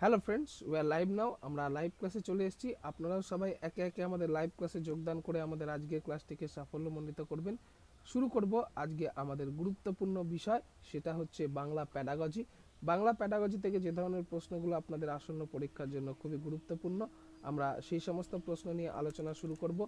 Hello friends we live now আমরা live ক্লাসে চলে এসেছি। আপনারাও সবাই একে একে আমাদের লাইভ ক্লাসে যোগদান করে আমাদের আজকের ক্লাসটিকে সাফল্যমণ্ডিত করবেন। শুরু করব আজকে আমাদের গুরুত্বপূর্ণ বিষয়, সেটা হচ্ছে বাংলা প্যাডাগজি বাংলা প্যাডাগজি থেকে যে ধরনের প্রশ্নগুলো আপনাদের আসন্ন পরীক্ষার জন্য খুবই গুরুত্বপূর্ণ, আমরা সেই সমস্ত প্রশ্ন নিয়ে আলোচনা শুরু করব।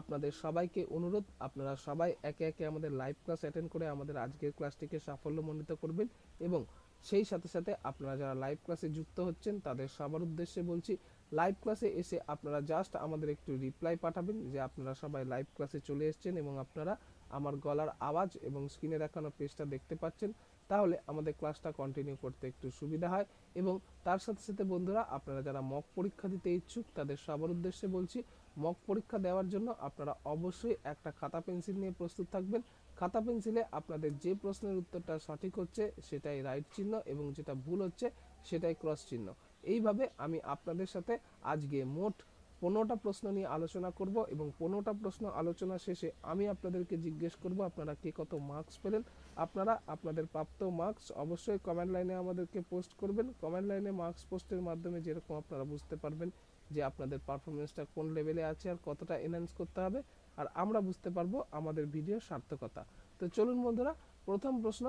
আপনাদের সবাইকে অনুরোধ, আপনারা সবাই একে একে আমাদের লাইভ ক্লাস অ্যাটেন্ড করে আমাদের আজকের ক্লাসটিকে সাফল্যমণ্ডিত করবেন এবং সেই সাথে সাথে আপনারা যারা লাইভ ক্লাসে যুক্ত হচ্ছেন, তাদের সবার উদ্দেশ্যে বলছি লাইভ ক্লাসে এসে আপনারা জাস্ট আমাদের একটু রিপ্লাই পাঠাবেন যে আপনারা সবাই লাইভ ক্লাসে চলে এসেছেন এবং আপনারা আমার গলার আওয়াজ এবং স্ক্রিনে দেখানো পেজটা দেখতে পাচ্ছেন। তাহলে আমাদের ক্লাসটা কন্টিনিউ করতে একটু সুবিধা হয় এবং তার সাথে সাথে বন্ধুরা, আপনারা যারা মক পরীক্ষা দিতে ইচ্ছুক, তাদের সবার উদ্দেশ্যে বলছি মক পরীক্ষা দেওয়ার জন্য আপনারা অবশ্যই একটা খাতা পেন্সিল নিয়ে প্রস্তুত থাকবেন। খাতা পেন্সিলে আপনাদের যে প্রশ্নের উত্তরটা সঠিক হচ্ছে, সেটাই রাইট চিহ্ন এবং যেটা ভুল হচ্ছে, সেটাই ক্রস চিহ্ন। এইভাবে আমি আপনাদের সাথে আজকে মোট পনেরোটা প্রশ্ন নিয়ে আলোচনা করব এবং পনেরোটা প্রশ্ন আলোচনা শেষে আমি আপনাদেরকে জিজ্ঞেস করব, আপনারা কে কত মার্কস পেলেন? আপনারা আপনাদের প্রাপ্ত মার্কস অবশ্যই কমেন্ট লাইনে আমাদেরকে পোস্ট করবেন। কমেন্ট লাইনে মার্কস পোস্টের মাধ্যমে যেরকম আপনারা বুঝতে পারবেন যে আপনাদের পারফরমেন্সটা কোন লেভেলে আছে আর কতটা এনহ্যান্স করতে হবে। আর আমরা বুঝতে পারব আমাদের ভিডিওর সার্থকতা। তো চলুন বন্ধুরা, প্রথম প্রশ্ন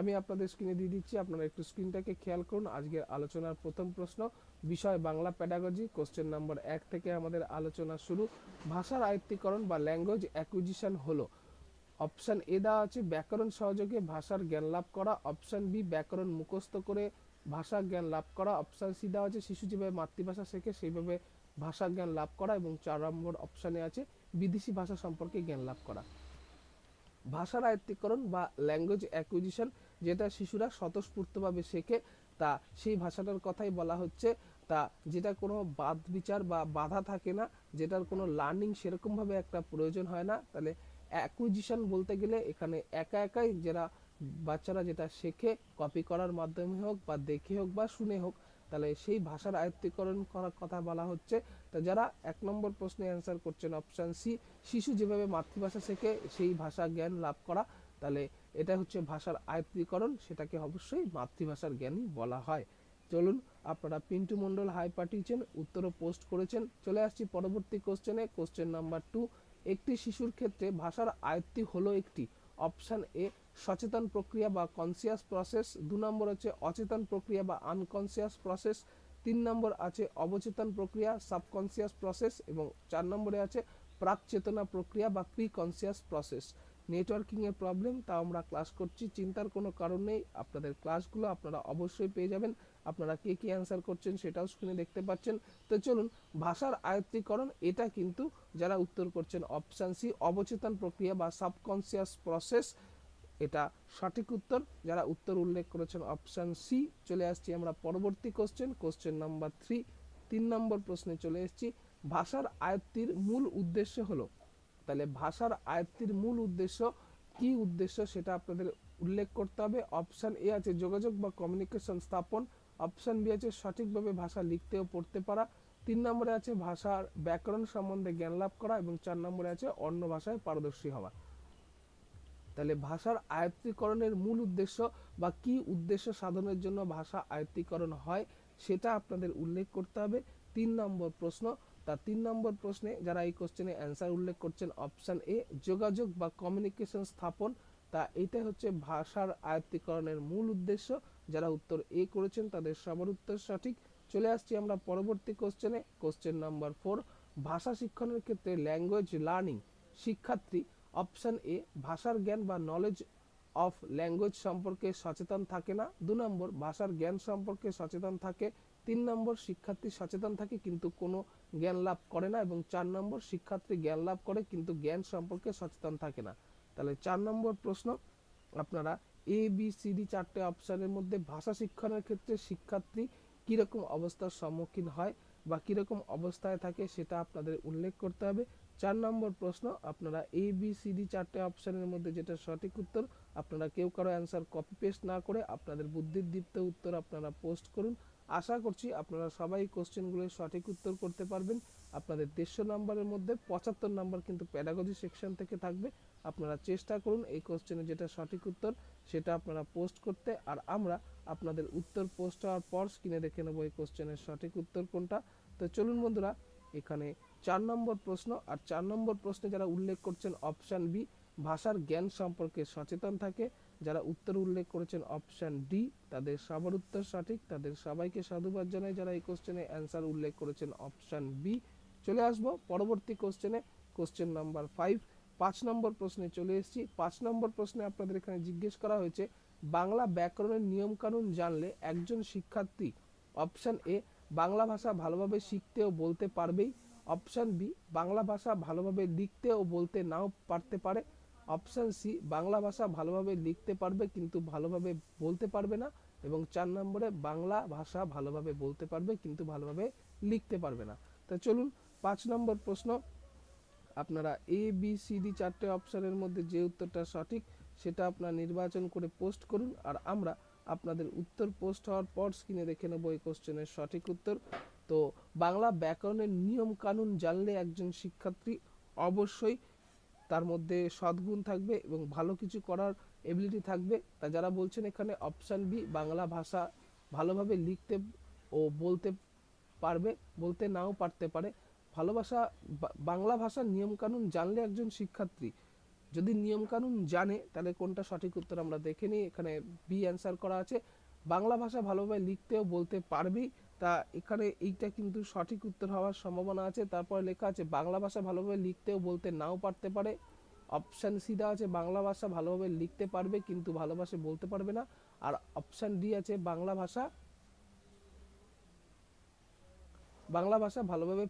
আমি আপনাদের স্ক্রিনে দিয়ে দিচ্ছি। আপনারা একটু স্ক্রিনটাকে খেয়াল করুন। আজকের আলোচনার প্রথম প্রশ্ন, বিষয় বাংলা প্যাডাগজি কোশ্চেন নম্বর এক থেকে আমাদের আলোচনা শুরু। ভাষার আয়ত্তীকরণ বা ল্যাঙ্গুয়েজ অ্যাকুইজিশন হলো। অপশন এ দেওয়া আছে, ব্যাকরণ সহযোগে ভাষার জ্ঞান লাভ করা। অপশন বি ব্যাকরণ মুখস্থ করে ভাষা জ্ঞান লাভ করা। অপশন সি দেওয়া আছে, শিশু যেভাবে মাতৃভাষা শেখে, সেইভাবে ভাষা জ্ঞান লাভ করা এবং চার নম্বর অপশানে আছে বিদেশি ভাষা সম্পর্কে জ্ঞান লাভ করা। ভাষার আয়ত্তিকরণ বা ল্যাঙ্গুয়েজ অ্যাকুইজিশন যেটা শিশুরা স্বতঃস্ফূর্তভাবে শেখে, তা সেই ভাষাটার কথাই বলা হচ্ছে। তা যেটা কোনো বাদ বিচার বা বাধা থাকে না, যেটার কোনো লার্নিং সেরকমভাবে একটা প্রয়োজন হয় না। তাহলে অ্যাকুইজিশন বলতে গেলে এখানে একা একাই যারা বাচ্চারা যেটা শেখে কপি করার মাধ্যমে হোক বা দেখে হোক বা শুনে হোক তাহলে সেই ভাষার আয়ত্তীকরণ করার কথা বলা হচ্ছে। তা যারা এক নম্বর প্রশ্নে অ্যান্সার করছেন অপশান সি শিশু যেভাবে মাতৃভাষা শেখে, সেই ভাষা জ্ঞান লাভ করা। তাহলে এটা হচ্ছে ভাষার আয়ত্তীকরণ, সেটাকে অবশ্যই মাতৃভাষার জ্ঞানই বলা হয়। চলুন, আপনারা পিন্টু মণ্ডল হাই পাঠিয়েছেন, উত্তরও পোস্ট করেছেন। চলে আসছি পরবর্তী কোশ্চেনে কোশ্চেন নাম্বার টু একটি শিশুর ক্ষেত্রে ভাষার আয়ত্তি হলো একটি। অপশান এ সচেতন প্রক্রিয়া বা কনসিয়াস প্রসেস দু নম্বর হচ্ছে অচেতন প্রক্রিয়া বা আনকনসিয়াস প্রসেস তিন নম্বর আছে অবচেতন প্রক্রিয়া সাবকনসিয়াস প্রসেস এবং চার নম্বরে আছে প্রাক চেতনা প্রক্রিয়া বা প্রি কনসিয়াস প্রসেস নেটওয়ার্কিংয়ের প্রবলেম তা আমরা ক্লাস করছি, চিন্তার কোনো কারণ নেই। আপনাদের ক্লাসগুলো আপনারা অবশ্যই পেয়ে যাবেন। আপনারা কে কী অ্যান্সার করছেন সেটাও স্ক্রিনে দেখতে পাচ্ছেন। তো চলুন, ভাষার আয়ত্তীকরণ এটা কিন্তু যারা উত্তর করছেন অপশান সি অবচেতন প্রক্রিয়া বা সাবকনসিয়াস প্রসেস এটা সঠিক উত্তর। যারা উত্তর উল্লেখ করেছেন অপশান সি চলে আসছি আমরা পরবর্তী কোশ্চেন কোশ্চেন নাম্বার থ্রি তিন নম্বর প্রশ্নে চলে এসেছি, ভাষার আয়ত্তির মূল উদ্দেশ্য হলো। তাহলে ভাষার আয়ত্তির মূল উদ্দেশ্য কি উদ্দেশ্য সেটা আপনাদের উল্লেখ করতে হবে। অপশান এ আছে যোগাযোগ বা কমিউনিকেশন স্থাপন। অপশান বি আছে সঠিকভাবে ভাষা লিখতে ও পড়তে পারা। তিন নম্বরে আছে ভাষার ব্যাকরণ সম্বন্ধে জ্ঞান লাভ করা। এবং চার নম্বরে আছে অন্য ভাষায় পারদর্শী হওয়া। তাহলে ভাষার আয়ত্তীকরণের মূল উদ্দেশ্য বা কি উদ্দেশ্য সাধনের জন্য ভাষা আয়ত্তীকরণ হয় সেটা আপনাদের উল্লেখ করতে হবে। তিন নম্বর প্রশ্ন, তা তিন নম্বর প্রশ্নে যারা এই কোশ্চেনে অ্যান্সার উল্লেখ করছেন অপশান এ যোগাযোগ বা কমিউনিকেশন স্থাপন। তা এটা হচ্ছে ভাষার আয়ত্তীকরণের মূল উদ্দেশ্য। যারা উত্তর এ করেছেন, তাদের সবার উত্তর সঠিক। চলে আসছি আমরা পরবর্তী কোশ্চেনে কোশ্চেন নাম্বার ফোর ভাষা শিক্ষণের ক্ষেত্রে ল্যাঙ্গুয়েজ লার্নিং শিক্ষার্থী অপশান এ, ভাষার জ্ঞান বা নলেজ অফ ল্যাঙ্গুয়েজ সম্পর্কে সচেতন থাকে না। দু নম্বর, ভাষার জ্ঞান সম্পর্কে সচেতন থাকে। তিন নম্বর, শিক্ষার্থী সচেতন থাকে কিন্তু কোনো জ্ঞান লাভ করে না এবং চার নম্বর, শিক্ষার্থী জ্ঞান লাভ করে কিন্তু জ্ঞান সম্পর্কে সচেতন থাকে না। তাহলে চার নম্বর প্রশ্ন, আপনারা এ বি সি ডি চারটে অপশানের মধ্যে ভাষা শিক্ষণের ক্ষেত্রে শিক্ষার্থী কীরকম অবস্থার সম্মুখীন হয় বা কীরকম অবস্থায় থাকে সেটা আপনাদের উল্লেখ করতে হবে। চার নম্বর প্রশ্ন, আপনারা এ বি সি ডি চারটে অপশানের মধ্যে যেটা সঠিক উত্তর, আপনারা কেউ কারও অ্যান্সার কপি পেস্ট না করে আপনাদের বুদ্ধির দীপ্ত উত্তর আপনারা পোস্ট করুন। আশা করছি আপনারা সবাই কোশ্চেনগুলোর সঠিক উত্তর করতে পারবেন। আপনাদের দেড়শো নাম্বারের মধ্যে পঁচাত্তর নাম্বার কিন্তু প্যাডাগজি সেকশন থেকে থাকবে। আপনারা চেষ্টা করুন এই কোশ্চেনে যেটা সঠিক উত্তর, সেটা আপনারা পোস্ট করতে। আর আমরা আপনাদের উত্তর পোস্ট হওয়ার পর স্ক্রিনে দেখে নেব এই কোশ্চেনের সঠিক উত্তর কোনটা। তো চলুন বন্ধুরা, এখানে চার নম্বর প্রশ্ন, আর চার নম্বর প্রশ্নে যারা উল্লেখ করছেন অপশান বি ভাষার জ্ঞান সম্পর্কে সচেতন থাকে। যারা উত্তর উল্লেখ করেছেন অপশান ডি তাদের সবার উত্তর সঠিক। তাদের সবাইকে সাধুবাদ জানাই যারা এই কোশ্চেনে অ্যান্সার উল্লেখ করেছেন অপশান বি চলে আসব পরবর্তী কোশ্চেনে কোশ্চেন নাম্বার ফাইভ পাঁচ নম্বর প্রশ্নে চলে এসেছি। পাঁচ নম্বর প্রশ্নে আপনাদের এখানে জিজ্ঞেস করা হয়েছে, বাংলা ব্যাকরণের নিয়মকানুন জানলে একজন শিক্ষার্থী অপশান এ বাংলা ভাষা ভালোভাবে শিখতে ও বলতে পারবেই। অপশান বি, বাংলা ভাষা ভালোভাবে লিখতে ও বলতে নাও পারতে পারে। অপশান সি, বাংলা ভাষা ভালোভাবে লিখতে পারবে কিন্তু ভালোভাবে বলতে পারবে না এবং চার নম্বরে বাংলা ভাষা ভালোভাবে বলতে পারবে কিন্তু ভালোভাবে লিখতে পারবে না। তা চলুন, পাঁচ নম্বর প্রশ্ন। আপনারা এ, বি, সি, ডি চারটে অপশানের মধ্যে যে উত্তরটা সঠিক সেটা আপনারা নির্বাচন করে পোস্ট করুন আর আমরা আপনাদের উত্তর পোস্ট হওয়ার পর স্ক্রিনে দেখে নেব এই কোশ্চেনের সঠিক উত্তর। তো বাংলা ব্যাকরণের নিয়ম কানুন জানলে একজন শিক্ষার্থী অবশ্যই তার মধ্যে সদ্গুণ থাকবে এবং ভালো কিছু করার এবিলিটি থাকবে। তা যারা বলছেন এখানে অপশান বি বাংলা ভাষা ভালোভাবে লিখতে ও বলতে পারবে, বলতে নাও পারতে পারে। ভালোবাসা বাংলা ভাষার নিয়মকানুন জানলে একজন শিক্ষার্থী যদি নিয়মকানুন জানে, তাহলে কোনটা সঠিক উত্তর আমরা দেখে নিই। এখানে বি অ্যান্সার করা আছে। বাংলা ভাষা ভালোভাবে লিখতে ও বলতে পারবেই। তা এখানে এইটা কিন্তু সঠিক উত্তর হওয়ার সম্ভাবনা আছে। তারপরে লেখা আছে, বাংলা ভাষা ভালোভাবে লিখতে ও বলতে নাও পারতে পারে। অপশান সি দেওয়া আছে, বাংলা ভাষা ভালোভাবে লিখতে পারবে কিন্তু ভালোভাবে বলতে পারবে না। আর অপশান ডি আছে, বাংলা ভাষা বাংলা ভাষা ভালোভাবে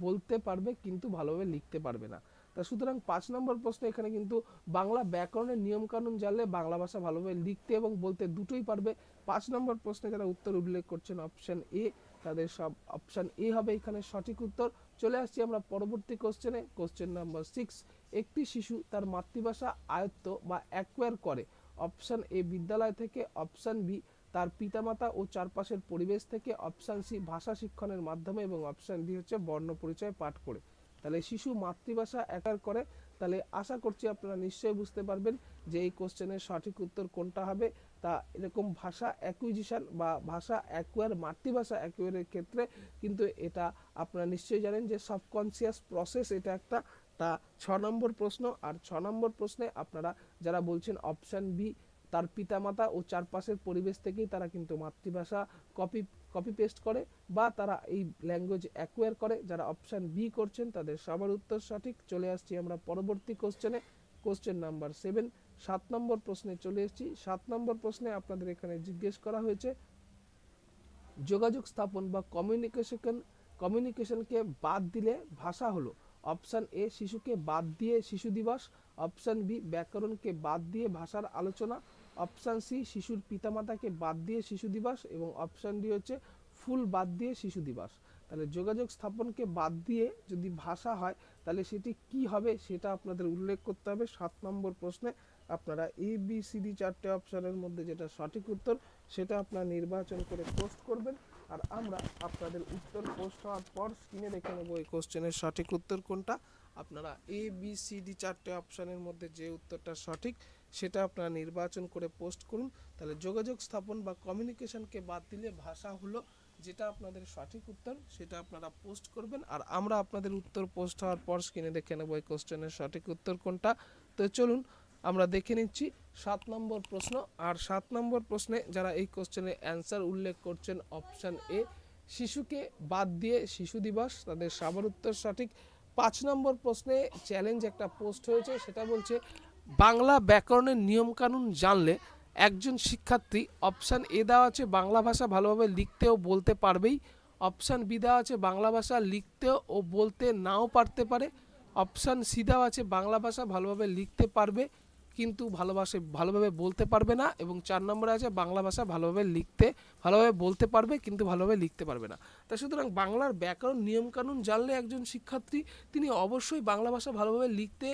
বলতে পারবে কিন্তু ভালোভাবে লিখতে পারবে না। তা সুতরাং পাঁচ নম্বর প্রশ্ন, এখানে কিন্তু বাংলা ব্যাকরণের নিয়মকানুন জানলে বাংলা ভাষা ভালোভাবে লিখতে এবং বলতে দুটোই পারবে। পাঁচ নম্বর প্রশ্নে যারা উত্তর উল্লেখ করছেন অপশান এ তাদের সব অপশান এ হবে এখানে সঠিক উত্তর। চলে আসছি আমরা পরবর্তী কোশ্চেনে কোশ্চেন নাম্বার সিক্স একটি শিশু তার মাতৃভাষা আয়ত্ত বা অ্যাকোয়ার করে। অপশান এ বিদ্যালয় থেকে অপশান বি তার পিতামাতা ও চারপাশের পরিবেশ থেকে অপশান সি ভাষা শিক্ষণের মাধ্যমে এবং অপশান ডি হচ্ছে বর্ণ পরিচয় পাঠ করে। তাহলে শিশু মাতৃভাষা একার করে, তাহলে আশা করছি আপনারা নিশ্চয়ই বুঝতে পারবেন যে এই কোশ্চেনের সঠিক উত্তর কোনটা হবে। তা এরকম ভাষা অ্যাকুইজিশন বা ভাষা অ্যাকুয়ার মাতৃভাষা অ্যাকুয়ারের ক্ষেত্রে কিন্তু এটা আপনারা নিশ্চয়ই জানেন যে সাবকনসিয়াস প্রসেস এটা একটা। তা ছ নম্বর প্রশ্ন, আর ছ নম্বর প্রশ্নে আপনারা যারা বলছেন অপশান বি তার পিতামাতা ও চারপাশের পরিবেশ থেকেই তারা কিন্তু মাতৃভাষা কপি কপি পেস্ট করে বা তারা এই ল্যাঙ্গুয়েজ অ্যাকোয়ার করে, যারা অপশান বি করছেন তাদের সবার উত্তর সঠিক। চলে আসছি আমরা পরবর্তী কোশ্চেনে কোশ্চেন নাম্বার সেভেন সাত নম্বর প্রশ্নে চলে এসেছি। সাত নম্বর প্রশ্নে আপনাদের এখানে জিজ্ঞেস করা হয়েছে, যোগাযোগ স্থাপন বা কমিউনিকেশন কমিউনিকেশনকে বাদ দিলে ভাষা হলো অপশান এ শিশুকে বাদ দিয়ে শিশু দিবস অপশান বি ব্যাকরণকে বাদ দিয়ে ভাষার আলোচনা অপশান সি, শিশুর পিতামাতাকে বাদ দিয়ে শিশু দিবস এবং অপশান ডি হচ্ছে ফুল বাদ দিয়ে শিশু দিবস। তাহলে যোগাযোগ স্থাপনকে বাদ দিয়ে যদি ভাষা হয়, তাহলে সেটি কি হবে সেটা আপনাদের উল্লেখ করতে হবে। সাত নম্বর প্রশ্নে আপনারা এ, বি, সি, ডি চারটে অপশানের মধ্যে যেটা সঠিক উত্তর, সেটা আপনারা নির্বাচন করে পোস্ট করবেন। আর আমরা আপনাদের উত্তর পোস্ট হওয়ার পর স্ক্রিনে দেখে নেব এই কোশ্চেনের সঠিক উত্তর কোনটা। আপনারা এ, বি, সি, ডি চারটে অপশানের মধ্যে যে উত্তরটা সঠিক সেটা আপনারা নির্বাচন করে পোস্ট করুন। তাহলে যোগাযোগ স্থাপন বা কমিউনিকেশনকে বাদ দিলে ভাষা হলো যেটা আপনাদের সঠিক উত্তর, সেটা আপনারা পোস্ট করবেন। আর আমরা আপনাদের উত্তর পোস্ট হওয়ার পর স্ক্রিনে দেখে নেব এই কোশ্চেনের সঠিক উত্তর কোনটা। তো চলুন, আমরা দেখে নিচ্ছি সাত নম্বর প্রশ্ন। আর সাত নম্বর প্রশ্নে যারা এই কোশ্চেনের অ্যান্সার উল্লেখ করছেন অপশান এ শিশুকে বাদ দিয়ে শিশু দিবস, তাদের সবার উত্তর সঠিক। পাঁচ নম্বর প্রশ্নে চ্যালেঞ্জ একটা পোস্ট হয়েছে, সেটা বলছে বাংলা ব্যাকরণের নিয়মকানুন জানলে একজন শিক্ষার্থী অপশান এ দেওয়া আছে, বাংলা ভাষা ভালোভাবে লিখতে ও বলতে পারবেই। অপশান বি দেওয়া আছে, বাংলা ভাষা লিখতে ও বলতে নাও পারতে পারে। অপশান সি দেওয়া আছে, বাংলা ভাষা ভালোভাবে লিখতে পারবে, কিন্তু ভালোবাসে, ভালোভাবে বলতে পারবে না এবং চার নম্বরে আছে, বাংলা ভাষা ভালোভাবে লিখতে, ভালোভাবে বলতে পারবে, কিন্তু ভালোভাবে লিখতে পারবে না। তা সুতরাং বাংলার ব্যাকরণ নিয়মকানুন জানলে একজন শিক্ষার্থী, তিনি অবশ্যই বাংলা ভাষা ভালোভাবে লিখতে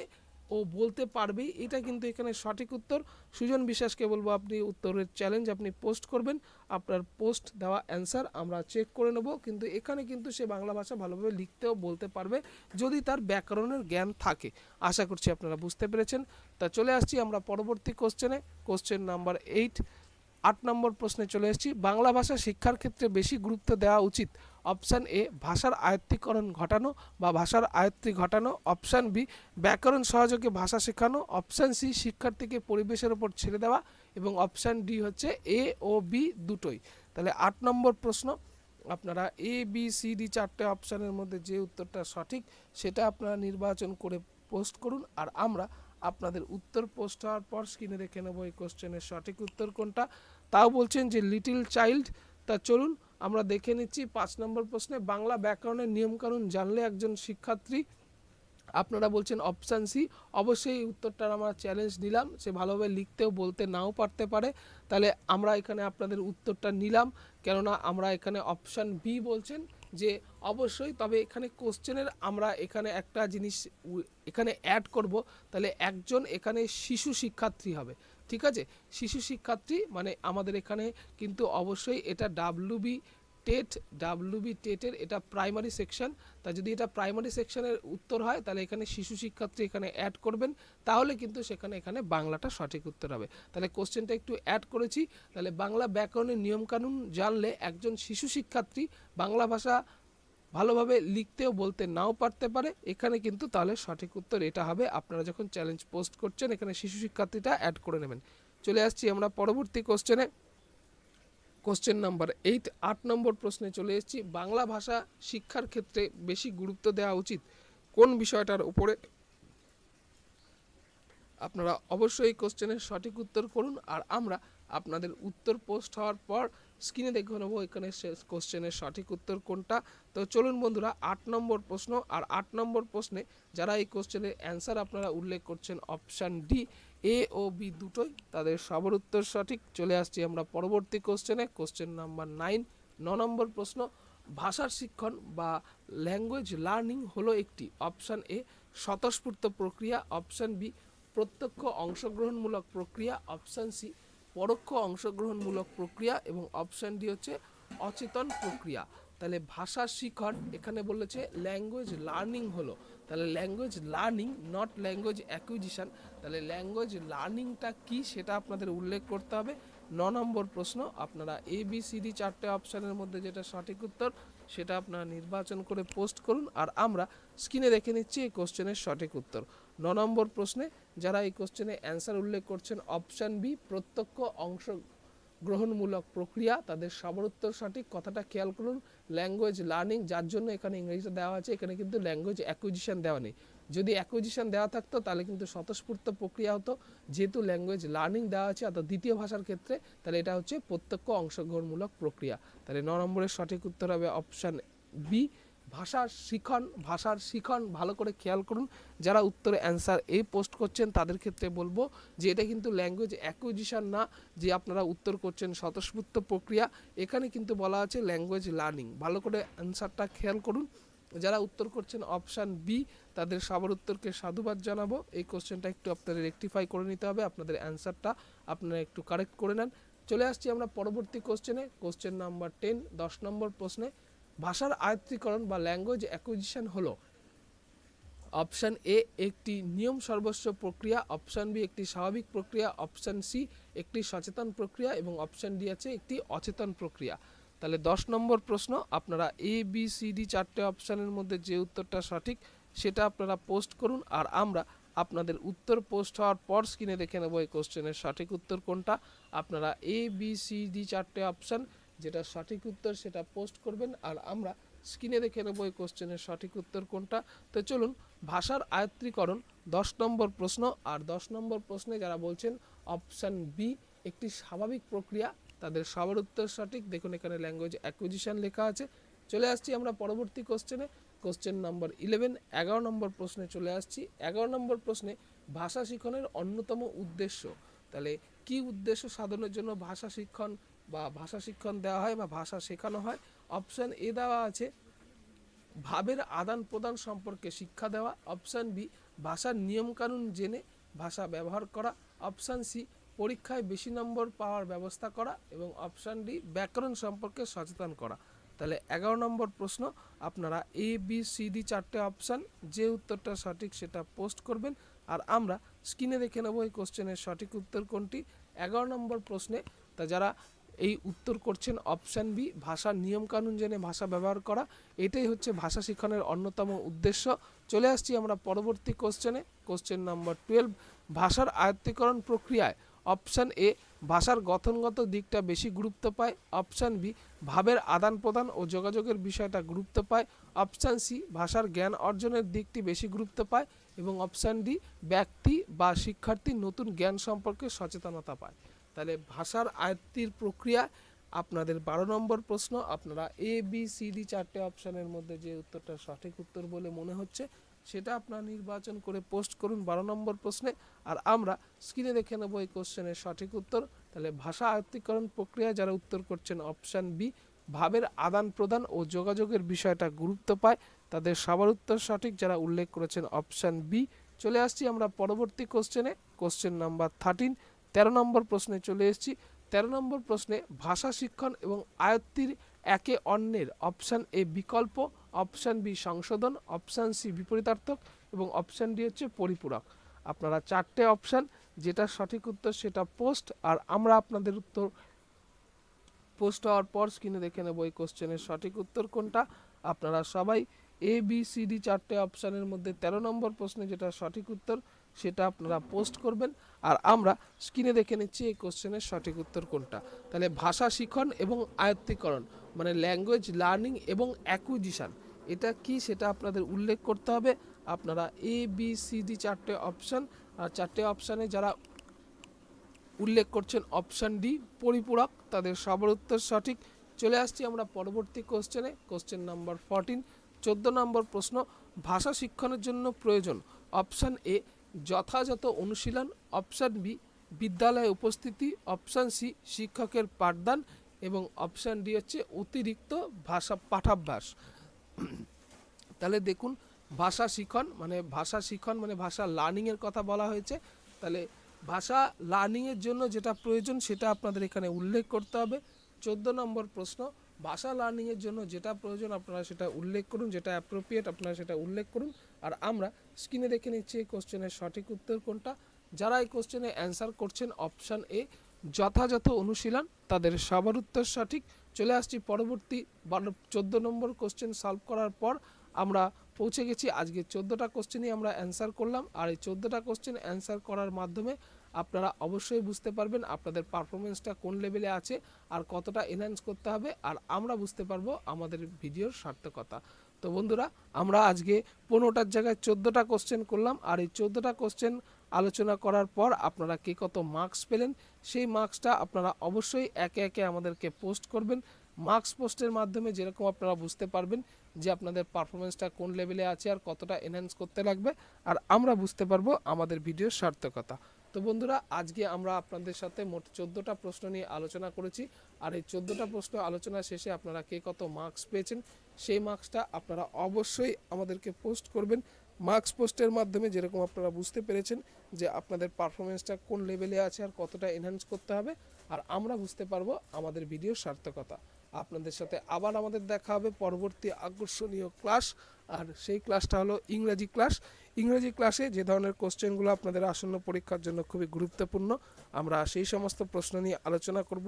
ও বলতে পারবে এটা কিন্তু এখানে সঠিক উত্তর। সুজন বিশ্বাসকে বলব আপনি উত্তরের চ্যালেঞ্জ আপনি পোস্ট করবেন। আপনার পোস্ট দেওয়া অ্যান্সার আমরা চেক করে নেব। কিন্তু এখানে কিন্তু সে বাংলা ভাষা ভালোভাবে লিখতেও বলতে পারবে যদি তার ব্যাকরণের জ্ঞান থাকে। আশা করছি আপনারা বুঝতে পেরেছেন। তা চলে আসছি আমরা পরবর্তী কোশ্চেনে কোশ্চেন নাম্বার এইট আট নম্বর প্রশ্নে চলে এসেছি। বাংলা ভাষা শিক্ষার ক্ষেত্রে বেশি গুরুত্ব দেওয়া উচিত। অপশান এ, ভাষার আয়ত্তীকরণ ঘটানো বা ভাষার আয়ত্তি ঘটানো। অপশান বি, ব্যাকরণ সহযোগে ভাষা শেখানো। অপশান সি, শিক্ষার্থীকে পরিবেশের ওপর ছেড়ে দেওয়া এবং অপশান ডি হচ্ছে এ ও বি দুটোই। তাহলে আট নম্বর প্রশ্ন, আপনারা এ, বি, সি, ডি চারটে অপশানের মধ্যে যে উত্তরটা সঠিক সেটা আপনারা নির্বাচন করে পোস্ট করুন। আর আমরা আপনাদের উত্তর পোস্ট হওয়ার পর স্ক্রিনে দেখে নেব এই কোশ্চেনের সঠিক উত্তর কোনটা। তাও বলছেন যে লিটিল চাইল্ড, তা চলুন আমরা দেখে নিচ্ছি পাঁচ নম্বর প্রশ্নে বাংলা ব্যাকরণের নিয়মকানুন জানলে একজন শিক্ষার্থী, আপনারা বলছেন অপশান সি, অবশ্যই উত্তরটার আমরা চ্যালেঞ্জ নিলাম, সে ভালোভাবে লিখতেও বলতে নাও পারতে পারে। তাহলে আমরা এখানে আপনাদের উত্তরটা নিলাম, কেননা আমরা এখানে অপশান বি বলছেন যে অবশ্যই, তবে এখানে কোশ্চেনের আমরা এখানে একটা জিনিস, এখানে অ্যাড করব, তাহলে একজন এখানে শিশু শিক্ষার্থী হবে। ঠিক আছে? শিশু শিক্ষার্থী মানে আমাদের এখানে কিন্তু অবশ্যই এটা ডাব্লুবি টেট ডাব্লুবি টেটের এটা প্রাইমারি সেকশন তা যদি এটা প্রাইমারি সেকশনের উত্তর হয়, তাহলে এখানে শিশু শিক্ষার্থী এখানে অ্যাড করবেন। তাহলে কিন্তু সেখানে এখানে বাংলাটা সঠিক উত্তর হবে। তাহলে কোশ্চেনটা একটু অ্যাড করেছি। তাহলে বাংলা ব্যাকরণের নিয়মকানুন জানলে একজন শিশু শিক্ষার্থী বাংলা ভাষা ভালোভাবে লিখতেও বলতে নাও পারতে পারে। এখানে কিন্তু তাহলে সঠিক উত্তর এটা হবে। আপনারা যখন চ্যালেঞ্জ পোস্ট করছেন, এখানে শিশু শিক্ষার্থীটা অ্যাড করে নেবেন। চলে আসছি আমরা পরবর্তী কোশ্চেনে কোশ্চেন নাম্বার এইট আট নম্বর প্রশ্নে চলে এসেছি। বাংলা ভাষা শিক্ষার ক্ষেত্রে বেশি গুরুত্ব দেওয়া উচিত কোন বিষয়টার উপরে? আপনারা অবশ্যই কোশ্চেনের সঠিক উত্তর করুন। আর আমরা আপনাদের উত্তর পোস্ট হওয়ার পর স্ক্রিনে দেখে নেব এখানে কোশ্চেনের সঠিক উত্তর কোনটা। তো চলুন বন্ধুরা, আট নম্বর প্রশ্ন আর আট নম্বর প্রশ্নে যারা এই কোশ্চেনের অ্যান্সার আপনারা উল্লেখ করছেন, অপশান ডি, এ ও বি দুটোই, তাদের সবার উত্তর সঠিক। চলে আসছি আমরা পরবর্তী কোশ্চেনে, কোশ্চেন নাম্বার নাইন। ন নম্বর প্রশ্ন, ভাষার শিক্ষণ বা ল্যাঙ্গুয়েজ লার্নিং হলো একটি, অপশান এ, স্বতঃস্ফূর্ত প্রক্রিয়া, অপশান বি, প্রত্যক্ষ অংশগ্রহণমূলক প্রক্রিয়া, অপশান সি পরোক্ষ অংশগ্রহণমূলক প্রক্রিয়া এবং অপশান ডি হচ্ছে অচেতন প্রক্রিয়া। তাহলে ভাষা শিখন এখানে বলেছে ল্যাঙ্গুয়েজ লার্নিং হলো। তাহলে language learning not language acquisition তাহলে ল্যাঙ্গুয়েজ লার্নিংটা কি সেটা আপনাদের উল্লেখ করতে হবে। ন নম্বর প্রশ্ন, আপনারা এ বি সি ডি চারটে অপশানের মধ্যে যেটা সঠিক উত্তর সেটা আপনারা নির্বাচন করে পোস্ট করুন। আর আমরা স্ক্রিনে দেখে নিচ্ছি এই কোশ্চেনের সঠিক উত্তর। ন নম্বর প্রশ্নে যারা এই কোশ্চেনে অ্যান্সার উল্লেখ করছেন, অপশান বি, প্রত্যক্ষ অংশ গ্রহণমূলক প্রক্রিয়া। তাদের সবার উত্তর সঠিক কথাটা খেয়াল করুন। ল্যাঙ্গুয়েজ লার্নিং যার জন্য এখানে ইংরেজিতে দেওয়া আছে, এখানে কিন্তু ল্যাঙ্গুয়েজ অ্যাকুইজিশন দেওয়া নেই। যদি অ্যাকুইজিশন দেওয়া থাকতো, তাহলে কিন্তু স্বতঃস্ফূর্ত প্রক্রিয়া হতো। যেহেতু ল্যাঙ্গুয়েজ লার্নিং দেওয়া আছে, অর্থাৎ দ্বিতীয় ভাষার ক্ষেত্রে, তাহলে এটা হচ্ছে প্রত্যক্ষ অংশগ্রহণমূলক প্রক্রিয়া। তাহলে ন নম্বরের সঠিক উত্তর হবে অপশান বি ভাষার শিখন ভাষার শিখন ভালো করে খেয়াল করুন। যারা উত্তরে অ্যান্সার এ পোস্ট করছেন, তাদের ক্ষেত্রে বলব যে, এটা কিন্তু ল্যাঙ্গুয়েজ অ্যাকুইজিশন না, যে আপনারা উত্তর করছেন স্বতঃস্ফূর্ত প্রক্রিয়া। এখানে কিন্তু বলা আছে ল্যাঙ্গুয়েজ লার্নিং ভালো করে অ্যান্সারটা খেয়াল করুন। যারা উত্তর করছেন অপশান বি তাদের সবার উত্তরকে সাধুবাদ জানাব। এই কোশ্চেনটা একটু আপনাদের রেকটিফাই করে নিতে হবে। আপনাদের অ্যান্সারটা আপনারা একটু কারেক্ট করে নেন। চলে আসছি আমরা পরবর্তী কোশ্চেনে কোশ্চেন নাম্বার টেন দশ নম্বর প্রশ্নে। ভাষার আয়ত্তীকরণ বা ল্যাঙ্গুয়েজ অ্যাকুইজিশন হলো অপশান এ একটি নিয়ম সর্বস্ব প্রক্রিয়া অপশান বি একটি স্বাভাবিক প্রক্রিয়া অপশান সি একটি সচেতন প্রক্রিয়া এবং অপশান ডি আছে একটি অচেতন প্রক্রিয়া। তাহলে দশ নম্বর প্রশ্ন, আপনারা এ বি সি ডি চারটে অপশানের মধ্যে যে উত্তরটা সঠিক সেটা আপনারা পোস্ট করুন আর আমরা আপনাদের উত্তর পোস্ট হওয়ার পর স্ক্রিনে দেখে নেব এই কোশ্চেনের সঠিক উত্তর কোনটা। আপনারা এ বি সি ডি চারটে অপশান যেটা সঠিক উত্তর সেটা পোস্ট করবেন আর আমরা স্ক্রিনে দেখে নেব এই কোশ্চেনের সঠিক উত্তর কোনটা। তো চলুন, ভাষার আয়ত্রীকরণ দশ নম্বর প্রশ্ন আর দশ নম্বর প্রশ্নে যারা বলছেন অপশান বি একটি স্বাভাবিক প্রক্রিয়া, তাদের সবার উত্তর সঠিক। দেখুন, এখানে ল্যাঙ্গুয়েজ অ্যাকুইজিশন লেখা আছে। চলে আসছি আমরা পরবর্তী কোশ্চেনে কোশ্চেন নম্বর ইলেভেন এগারো নম্বর প্রশ্নে চলে আসছি। এগারো নম্বর প্রশ্নে ভাষা শিক্ষণের অন্যতম উদ্দেশ্য। তাহলে কি উদ্দেশ্য সাধনের জন্য ভাষা শিক্ষণ বা ভাষা শিক্ষণ দেওয়া হয় বা ভাষা শেখানো হয় অপশান এ দেওয়া আছে, ভাবের আদান প্রদান সম্পর্কে শিক্ষা দেওয়া অপশান বি ভাষার নিয়মকানুন জেনে ভাষা ব্যবহার করা অপশান সি পরীক্ষায় বেশি নম্বর পাওয়ার ব্যবস্থা করা এবং অপশান ডি ব্যাকরণ সম্পর্কে সচেতন করা। তাহলে এগারো নম্বর প্রশ্ন, আপনারা এ বি সি ডি চারটে অপশান যে উত্তরটা সঠিক সেটা পোস্ট করবেন আর আমরা স্ক্রিনে দেখে নেব এই কোশ্চেনের সঠিক উত্তর কোনটি। এগারো নম্বর প্রশ্নে, তা যারা এই উত্তর করছেন অপশান বি ভাষার নিয়মকানুন জেনে ভাষা ব্যবহার করা। এটাই হচ্ছে ভাষা শিক্ষণের অন্যতম উদ্দেশ্য। চলে আসছি আমরা পরবর্তী কোশ্চেনে কোশ্চেন নাম্বার টুয়েলভ ভাষার আয়ত্তীকরণ প্রক্রিয়ায়। অপশান এ ভাষার গঠনগত দিকটা বেশি গুরুত্ব পায়। অপশান বি ভাবের আদান প্রদান ও যোগাযোগের বিষয়টা গুরুত্ব পায়। অপশান সি ভাষার জ্ঞান অর্জনের দিকটি বেশি গুরুত্ব পায়। এবং অপশান ডি ব্যক্তি বা শিক্ষার্থী নতুন জ্ঞান সম্পর্কে সচেতনতা পায়। তাহলে ভাষার আয়ত্তির প্রক্রিয়া আপনাদের বারো নম্বর প্রশ্ন, আপনারা এ বি সি ডি চারটে অপশানের মধ্যে যে উত্তরটা সঠিক উত্তর বলে মনে হচ্ছে, সেটা আপনারা নির্বাচন করে পোস্ট করুন বারো নম্বর প্রশ্নে। আর আমরা স্ক্রিনে দেখে নেব এই কোশ্চেনের সঠিক উত্তর। তাহলে ভাষা আয়ত্তিকরণ প্রক্রিয়া যারা উত্তর করছেন অপশান বি ভাবের আদান প্রদান ও যোগাযোগের বিষয়টা গুরুত্ব পায়। তাদের সবার উত্তর সঠিক যারা উল্লেখ করেছেন অপশান বি চলে আসছি আমরা পরবর্তী কোশ্চেনে কোশ্চেন নাম্বার থার্টিন তেরো নম্বর প্রশ্নে চলে এসেছি। তেরো নম্বর প্রশ্নে ভাষা শিক্ষণ এবং আয়ত্তির একে অন্যের অপশান এ বিকল্প, অপশান বি সংশোধন, অপশান সি বিপরীতার্থক এবং অপশান ডি হচ্ছে পরিপূরক। আপনারা চারটে অপশান, যেটা সঠিক উত্তর সেটা পোস্ট আর আমরা আপনাদের উত্তর পোস্ট হওয়ার পর স্ক্রিনে দেখে নেব এই কোশ্চেনের সঠিক উত্তর কোনটা। আপনারা সবাই এ বি সি ডি চারটে অপশানের মধ্যে তেরো নম্বর প্রশ্নে যেটা সঠিক উত্তর সেটা আপনারা পোস্ট করবেন। আর আমরা স্ক্রিনে দেখে নিচ্ছি এই কোশ্চেনের সঠিক উত্তর কোনটা। তাহলে ভাষা শিখন এবং আয়ত্তীকরণ মানে ল্যাঙ্গুয়েজ লার্নিং এবং অ্যাকুইজিশন এটা কি সেটা আপনাদের উল্লেখ করতে হবে। আপনারা এ বি সি ডি চারটে অপশান আর চারটে অপশানে যারা উল্লেখ করছেন অপশান ডি পরিপূরক, তাদের সবার উত্তর সঠিক। চলে আসছি আমরা পরবর্তী কোশ্চেনে কোশ্চেন নাম্বার ফোরটিন চোদ্দ নম্বর প্রশ্ন, ভাষা শিক্ষণের জন্য প্রয়োজন। অপশান এ যথাযথ অনুশীলন অপশান বি, বিদ্যালয়ে উপস্থিতি, অপশান সি, শিক্ষকের পাঠদান এবং অপশান ডি হচ্ছে অতিরিক্ত ভাষা পাঠাভ্যাস। তাহলে দেখুন, ভাষা শিখন মানে ভাষা শিখন মানে ভাষা লার্নিংয়ের কথা বলা হয়েছে। তাহলে ভাষা লার্নিংয়ের জন্য যেটা প্রয়োজন সেটা আপনাদের এখানে উল্লেখ করতে হবে। চোদ্দ নম্বর প্রশ্ন, ভাষা লার্নিংয়ের জন্য যেটা প্রয়োজন আপনারা সেটা উল্লেখ করুন, যেটা অ্যাপ্রোপ্রিয়েট আপনারা সেটা উল্লেখ করুন। আর আমরা স্ক্রিনে দেখে নিচ্ছি এই কোশ্চেনের সঠিক উত্তর কোনটা। যারা এই কোশ্চেনে অ্যান্সার করছেন অপশান এ যথাযথ অনুশীলন, তাদের সবার উত্তর সঠিক। চলে আসছি পরবর্তী বারো, চোদ্দ নম্বর কোশ্চেন সলভ করার পর আমরা পৌঁছে গেছি। আজকে চোদ্দোটা কোশ্চেনই আমরা অ্যান্সার করলাম। আর এই চোদ্দোটা কোশ্চেন অ্যান্সার করার মাধ্যমে আপনারা অবশ্যই বুঝতে পারবেন আপনাদের পারফরমেন্সটা কোন লেভেলে আছে আর কতটা এনহ্যান্স করতে হবে আর আমরা বুঝতে পারব আমাদের ভিডিওর সার্থকতা। তো বন্ধুরা, আমরা আজকে পনেরোটার জায়গায় চোদ্দোটা কোশ্চেন করলাম আর এই চোদ্দোটা কোশ্চেন আলোচনা করার পর আপনারা কে কত মার্কস পেলেন সেই মার্কসটা আপনারা অবশ্যই একে একে আমাদেরকে পোস্ট করবেন। মার্কস পোস্টের মাধ্যমে যেরকম আপনারা বুঝতে পারবেন যে আপনাদের পারফরমেন্সটা কোন লেভেলে আছে আর কতটা এনহ্যান্স করতে লাগবে আর আমরা বুঝতে পারব আমাদের ভিডিওর সার্থকতা। তো বন্ধুরা, আজকে আমরা আপনাদের সাথে মোট চোদ্দোটা প্রশ্ন নিয়ে আলোচনা করেছি। আর এই চোদ্দোটা প্রশ্ন আলোচনা শেষে আপনারা কে কত মার্কস পেয়েছেন, সেই মার্কসটা আপনারা অবশ্যই আমাদেরকে পোস্ট করবেন। মার্কস পোস্টের মাধ্যমে যেরকম আপনারা বুঝতে পেরেছেন যে আপনাদের পারফরমেন্সটা কোন লেভেলে আছে আর কতটা এনহ্যান্স করতে হবে, আর আমরা বুঝতে পারব আমাদের ভিডিওর সার্থকতা। আপনাদের সাথে আবার আমাদের দেখা হবে, পরবর্তী আকর্ষণীয় ক্লাস আর সেই ক্লাসটা হলো ইংরেজি ক্লাস ইংরেজি ক্লাসে যে ধরনের কোশ্চেনগুলো আপনাদের আসন্ন পরীক্ষার জন্য খুবই গুরুত্বপূর্ণ, আমরা সেই সমস্ত প্রশ্ন নিয়ে আলোচনা করব।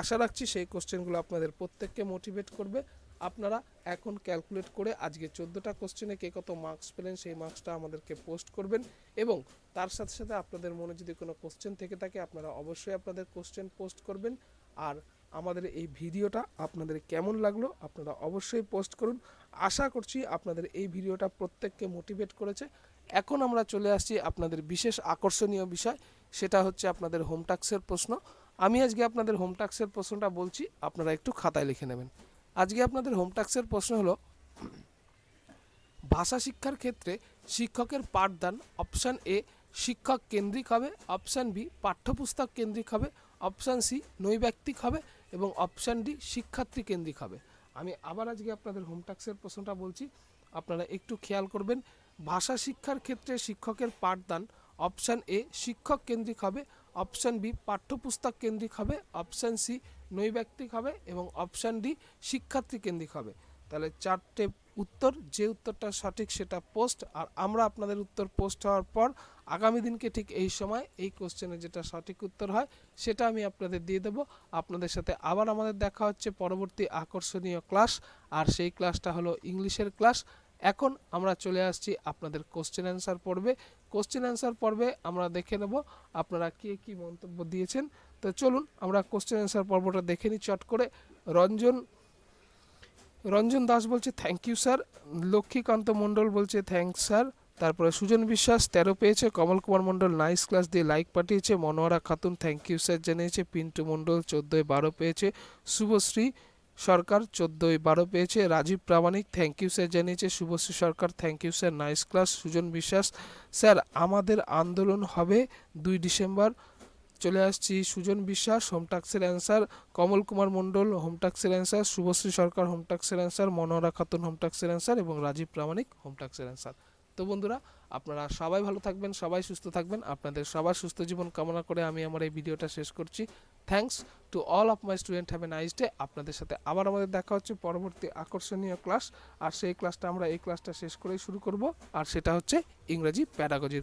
আশা রাখছি সেই কোশ্চেনগুলো আপনাদের প্রত্যেককে মোটিভেট করবে। আপনারা এখন ক্যালকুলেট করে আজকে চোদ্দোটা কোশ্চেনে কে কত মার্কস পেলেন, সেই মার্কসটা আমাদেরকে পোস্ট করবেন। এবং তার সাথে সাথে আপনাদের মনে যদি কোনো কোশ্চেন থেকে থাকে, আপনারা অবশ্যই আপনাদের কোশ্চেন পোস্ট করবেন। আর আমাদের এই ভিডিওটা আপনাদের কেমন লাগল আপনারা অবশ্যই পোস্ট করুন। আশা করছি আপনাদের এই ভিডিওটা প্রত্যেককে মোটিভেট করেছে। এখন আমরা চলে আসছি আপনাদের বিশেষ আকর্ষণীয় বিষয়, সেটা হচ্ছে আপনাদের হোম প্রশ্ন। আমি আজকে আপনাদের হোম প্রশ্নটা বলছি, আপনারা একটু খাতায় লিখে নেবেন। আজকে আপনাদের হোম প্রশ্ন হলো, ভাষা শিক্ষার ক্ষেত্রে শিক্ষকের পাঠদান অপশান এ শিক্ষক কেন্দ্রিক হবে, অপশান বি পাঠ্যপুস্তক কেন্দ্রিক হবে, অপশান সি নৈব্যক্তিক হবে। এবং অপশান ডি শিক্ষার্থী কেন্দ্রিক হবে। আমি আবার আজকে আপনাদের হোম টাক্সের প্রশ্নটা বলছি। আপনারা একটু খেয়াল করবেন, ভাষা শিক্ষার ক্ষেত্রে শিক্ষকের পাঠদান অপশান এ শিক্ষক কেন্দ্রিক হবে অপশান বি পাঠ্যপুস্তক কেন্দ্রিক হবে অপশান সি নৈব্যক্তিক হবে এবং অপশান ডি শিক্ষার্থী কেন্দ্রিক হবে। তাহলে চারটে উত্তর, যে উত্তরটা সঠিক সেটা পোস্ট আর আমরা আপনাদের উত্তর পোস্ট হওয়ার পর আগামী দিনকে ঠিক এই সময় এই কোশ্চেনের যেটা সঠিক উত্তর হয়, সেটা আমি আপনাদের দিয়ে দেবো। আপনাদের সাথে আবার আমাদের দেখা হচ্ছে পরবর্তী আকর্ষণীয় ক্লাস আর সেই ক্লাসটা হলো ইংলিশের ক্লাস এখন আমরা চলে আসছি আপনাদের কোশ্চেন অ্যান্সার পর্বে। কোশ্চেন অ্যান্সার পর্বে আমরা দেখে নেব আপনারা কে কি মন্তব্য দিয়েছেন। তো চলুন, আমরা কোশ্চেন অ্যান্সার পর্বটা দেখে নিই চট করে। রঞ্জন রঞ্জন দাস বলছে thank you sir Lakshmikanta Mandal বলছে থ্যাংক স্যার তারপরে সুজন বিশ্বাস, তেরো পেয়েছে। কমল কুমার মণ্ডল নাইস ক্লাস দিয়ে লাইক পাঠিয়েছে। Monowara Khatun thank you sir জানিয়েছে। পিন্টু মণ্ডল, চোদ্দোয় বারো পেয়েছে। শুভশ্রী সরকার, চোদ্দোয় বারো পেয়েছে। Rajib Pramanik thank you sir জানিয়েছে। Subhashree Sarkar thank you sir nice class Sujan Biswas sir আমাদের আন্দোলন হবে দুই ডিসেম্বর চলে আসছি সুজন বিশ্বাস হোমটাক্সের অ্যান্সার কমল কুমার মণ্ডল হোমটাক্সের অ্যান্সার শুভশ্রী সরকার হোমটাক্সের অ্যান্সার মনোহরা খাতুন হোমটাক্সের অ্যান্সার এবং রাজীব প্রামাণিক হোমটাক্সের অ্যান্সার তো বন্ধুরা, আপনারা সবাই ভালো থাকবেন, সবাই সুস্থ থাকবেন। আপনাদের সবার সুস্থ জীবন কামনা করে আমি আমার এই ভিডিওটা শেষ করছি। Thanks to all of my student have a nice day আপনাদের সাথে আবার আমাদের দেখা হচ্ছে পরবর্তী আকর্ষণীয় ক্লাস আর সেই ক্লাসটা আমরা এই ক্লাসটা শেষ করেই শুরু করব। আর সেটা হচ্ছে ইংরেজি প্যাডাগজির